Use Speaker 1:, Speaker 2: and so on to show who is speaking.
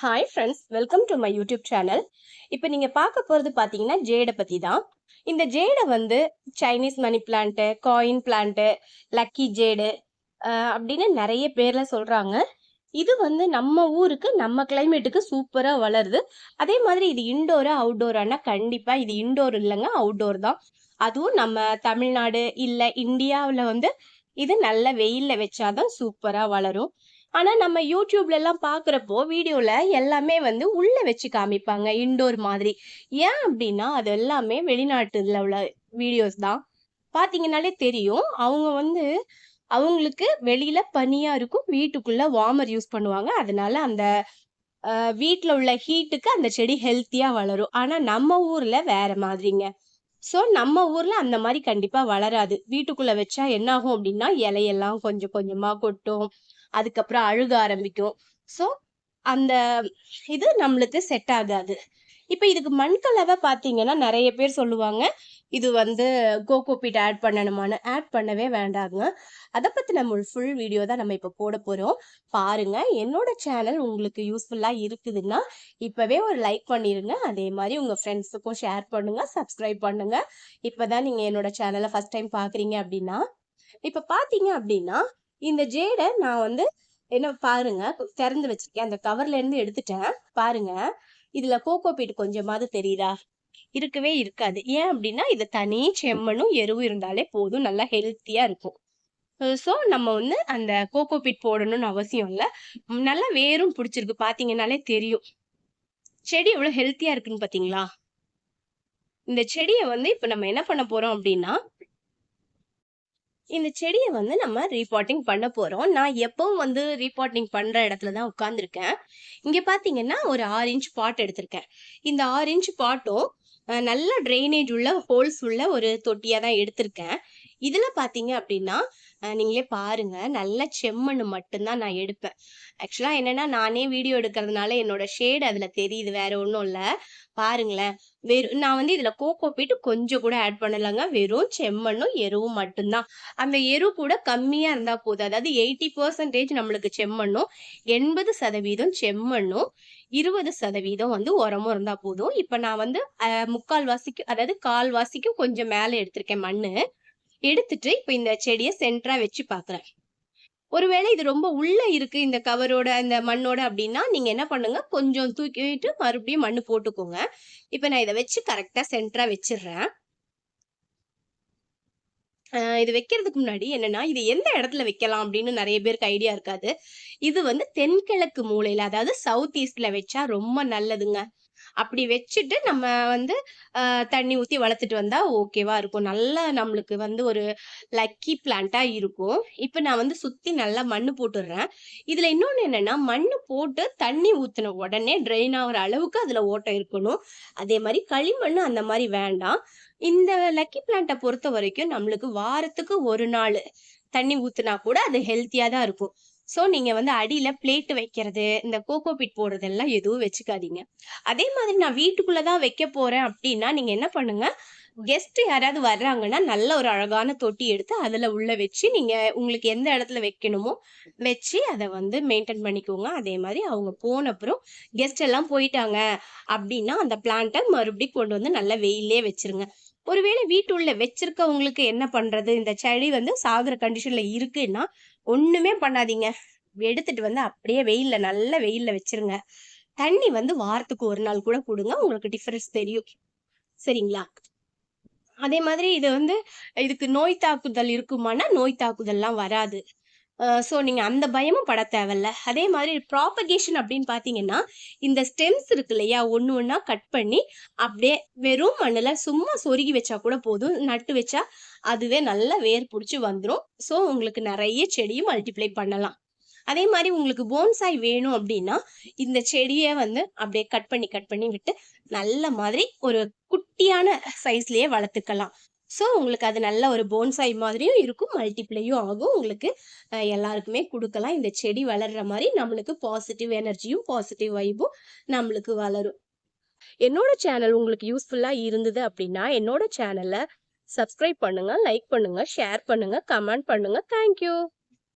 Speaker 1: Hi friends welcome to my YouTube channel இப்போ நீங்கள் பார்க்க போகிறது பார்த்தீங்கன்னா ஜேடை பற்றி தான் இந்த ஜேடை வந்து Chinese money plant coin plant lucky jade அப்படின்னு நிறைய பேரில் சொல்கிறாங்க இது வந்து நம்ம ஊருக்கு நம்ம கிளைமேட்டுக்கு சூப்பராக வளருது. அதே மாதிரி இது இன்டோரு அவுட்டோரானா கண்டிப்பாக இது இன்டோர் இல்லைங்க அவுட்டோர் தான். அதுவும் நம்ம தமிழ்நாடு இல்லை இந்தியாவில் வந்து இது நல்ல வெயிலில் வச்சாதான் சூப்பராக வளரும். ஆனால் நம்ம யூடியூப்லலாம் பார்க்குறப்போ வீடியோவில் எல்லாமே வந்து உள்ளே வச்சு காமிப்பாங்க இன்டோர் மாதிரி. ஏன் அப்படின்னா அது எல்லாமே வெளிநாட்டுல உள்ள வீடியோஸ் தான். பார்த்தீங்கனாலே தெரியும் அவங்க வந்து அவங்களுக்கு வெளியில் பனியாக இருக்கும் வீட்டுக்குள்ளே வார்மர் யூஸ் பண்ணுவாங்க. அதனால அந்த வீட்டில் உள்ள ஹீட்டுக்கு அந்த செடி ஹெல்த்தியாக வளரும். ஆனால் நம்ம ஊரில் வேற மாதிரிங்க. ஸோ நம்ம ஊர்ல அந்த மாதிரி கண்டிப்பா வளராது. வீட்டுக்குள்ள வச்சா என்னாகும் அப்படின்னா இலையெல்லாம் கொஞ்சம் கொஞ்சமா கொட்டும். அதுக்கப்புறம் அழுக ஆரம்பிக்கும். ஸோ அந்த இது நம்மளுக்கு செட் ஆகாது. இப்போ இதுக்கு மண் கலவை பார்த்தீங்கன்னா நிறைய பேர் சொல்லுவாங்க. இது வந்து கோகோபீட் ஆட் பண்ணணுமான்னு ஆட் பண்ணவே வேண்டாங்க. அதை பற்றி நம்ம ஃபுல் வீடியோ தான் நம்ம இப்போ போட போகிறோம் பாருங்க என்னோட சேனல் உங்களுக்கு யூஸ்ஃபுல்லாக இருக்குதுன்னா இப்போவே ஒரு லைக் பண்ணிடுங்க அதே மாதிரி உங்கள் ஃப்ரெண்ட்ஸுக்கும் ஷேர் பண்ணுங்க சப்ஸ்கிரைப் பண்ணுங்க. இப்போ தான் நீங்கள் என்னோட சேனலை ஃபஸ்ட் டைம் பார்க்குறீங்க அப்படின்னா இப்போ பார்த்தீங்க அப்படின்னா இந்த ஜேடை நான் வந்து என்ன பாருங்க திறந்து வச்சிருக்கேன். அந்த கவர்ல இருந்து எடுத்துட்டேன். பாருங்க இதுல கோகோ பீட் கொஞ்சமாவது தெரியுதா? இருக்கவே இருக்காது. ஏன் அப்படின்னா இது தனி செம்மனும் எருவும் இருந்தாலே போதும் நல்லா ஹெல்த்தியா இருக்கும். ஸோ நம்ம வந்து அந்த கோகோ பிட் போடணும்னு அவசியம் இல்லை. நல்லா வேரும் பிடிச்சிருக்கு. பார்த்தீங்கன்னாலே தெரியும். செடி எவ்வளோ ஹெல்த்தியாக இருக்குன்னு பார்த்தீங்களா இந்த செடியை வந்து இப்போ நம்ம என்ன பண்ண போறோம் அப்படின்னா இந்த செடியை வந்து நம்ம ரீபாட்டிங் பண்ண போகிறோம் நான் எப்பவும் வந்து ரீபாட்டிங் பண்ணுற இடத்துல தான் உட்காந்துருக்கேன் இங்கே பார்த்தீங்கன்னா ஒரு ஆறு இன்ச் பாட் எடுத்திருக்கேன். இந்த ஆறு இன்ச் பாட்டும் நல்ல ட்ரைனேஜ் உள்ள ஹோல்ஸ் உள்ள ஒரு தொட்டியாக தான் எடுத்திருக்கேன். இதில் பார்த்தீங்க அப்படின்னா நீங்களே பாருங்க. நல்ல செம்மண் மட்டும்தான் நான் எடுப்பேன். ஆக்சுவலாக என்னன்னா நானே வீடியோ எடுக்கிறதுனால என்னோட ஷேடு அதில் தெரியுது. வேற ஒன்றும் இல்லை. பாருங்களேன். வெறும் நான் வந்து இதில் கோகோ பீட்டு கொஞ்சம் கூட ஆட் பண்ணலைங்க. வெறும் செம்மண்ணும் எருவும் மட்டும்தான். அந்த எரு கூட கம்மியாக இருந்தால் போதும். அதாவது எயிட்டி பர்சன்டேஜ் நம்மளுக்கு செம்மண்ணும் எண்பது சதவீதம் செம்மண்ணும் இருபது சதவீதம் வந்து உரமும் இருந்தால் போதும். இப்போ நான் வந்து முக்கால் வாசிக்கும் அதாவது கால் வாசிக்கும் கொஞ்சம் மேலே எடுத்திருக்கேன் மண் எடுத்துட்டு இப்போ இந்த செடியை சென்டரா வச்சு பார்க்குறேன் ஒருவேளை இது ரொம்ப உள்ள இருக்கு இந்த கவரோட இந்த மண்ணோட அப்படின்னா நீங்க என்ன பண்ணுங்க? கொஞ்சம் தூக்கிட்டு மறுபடியும் மண்ணு போட்டுக்கோங்க. இப்ப நான் இதை வச்சு கரெக்டா சென்டரா வச்சிடுறேன். இது வைக்கிறதுக்கு முன்னாடி என்னன்னா இது எந்த இடத்துல வைக்கலாம் அப்படின்னு நிறைய பேருக்கு ஐடியா இருக்காது. இது வந்து தென்கிழக்கு மூலையில அதாவது சவுத் ஈஸ்ட்ல வச்சா ரொம்ப நல்லதுங்க. அப்படி வச்சுட்டு நம்ம வந்து தண்ணி ஊற்றி வளர்த்துட்டு வந்தா ஓகேவா இருக்கும். நல்லா நம்மளுக்கு வந்து ஒரு லக்கி பிளான்ட்டா இருக்கும். இப்போ நான் வந்து சுற்றி நல்லா மண் போட்டுடுறேன். இதில் இன்னொன்று என்னன்னா மண் போட்டு தண்ணி ஊற்றின உடனே ட்ரெயின் ஆகிற அளவுக்கு அதில் ஓட்டம் இருக்கணும். அதே மாதிரி களிமண் அந்த மாதிரி வேண்டாம். இந்த லக்கி பிளான்ட்டை பொறுத்த வரைக்கும் நம்மளுக்கு வாரத்துக்கு ஒரு நாள் தண்ணி ஊத்துனா கூட அது ஹெல்த்தியா தான் இருக்கும். ஸோ நீங்கள் வந்து அடியில் பிளேட்டு வைக்கிறது இந்த கோகோ பிட் போடுறதெல்லாம் எதுவும் வச்சுக்காதீங்க. அதே மாதிரி நான் வீட்டுக்குள்ளே தான் வைக்க போகிறேன் அப்படின்னா நீங்கள் என்ன பண்ணுங்கள் கெஸ்ட் யாராவது வர்றாங்கன்னா நல்ல ஒரு அழகான தொட்டி எடுத்து அதில் உள்ள வச்சு நீங்கள் உங்களுக்கு எந்த இடத்துல வைக்கணுமோ வச்சு அதை வந்து மெயின்டைன் பண்ணிக்கோங்க. அதே மாதிரி அவங்க போன அப்புறம் கெஸ்ட் எல்லாம் போயிட்டாங்க அப்படின்னா அந்த பிளான்ட்டை மறுபடியும் கொண்டு வந்து நல்ல வெயிலே வச்சுருங்க. ஒருவேளை வீட்டுள்ள வச்சிருக்கவங்களுக்கு என்ன பண்றது? இந்த செடி வந்து சாகுற கண்டிஷன்ல இருக்குன்னா ஒண்ணுமே பண்ணாதீங்க. எடுத்துட்டு வந்து அப்படியே வெயில்ல நல்ல வெயில்ல வச்சிருங்க. தண்ணி வந்து வாரத்துக்கு ஒரு நாள் கூட கொடுங்க. உங்களுக்கு டிஃபரன்ஸ் தெரியும். சரிங்களா? அதே மாதிரி இது வந்து இதுக்கு நோய் தாக்குதல் இருக்குமானா நோய் தாக்குதல்லாம் வராது. ஸோ நீங்கள் அந்த பயமும் பட தேவையில்ல. அதே மாதிரி ப்ராபகேஷன் அப்படின்னு பார்த்தீங்கன்னா இந்த ஸ்டெம்ஸ் இருக்கு இல்லையா? ஒன்று ஒன்றா கட் பண்ணி அப்படியே வெறும் மண்ணில் சும்மா சொருகி வச்சா கூட போதும். நட்டு வச்சா அதுவே நல்லா வேர் பிடிச்சி வந்துடும் ஸோ உங்களுக்கு நிறைய செடியும் மல்டிப்ளை பண்ணலாம். அதே மாதிரி உங்களுக்கு போன்சாய் வேணும் அப்படின்னா இந்த செடியை வந்து அப்படியே கட் பண்ணி கட் பண்ணி விட்டு நல்ல மாதிரி ஒரு குட்டியான சைஸ்லேயே வளர்த்துக்கலாம். ஸோ உங்களுக்கு அது நல்ல ஒரு போன்சாய் மாதிரியும் இருக்கும் மல்டிப்ளையும் ஆகும். உங்களுக்கு எல்லாருக்குமே கொடுக்கலாம். இந்த செடி வளர்கிற மாதிரி நம்மளுக்கு பாசிட்டிவ் எனர்ஜியும் பாசிட்டிவ் வைபும் நம்மளுக்கு வளரும். என்னோட சேனல் உங்களுக்கு யூஸ்ஃபுல்லாக இருந்தது அப்படின்னா என்னோட சேனலை சப்ஸ்கிரைப் பண்ணுங்கள் லைக் பண்ணுங்கள் ஷேர் பண்ணுங்கள் கமெண்ட் பண்ணுங்கள் தேங்க்யூ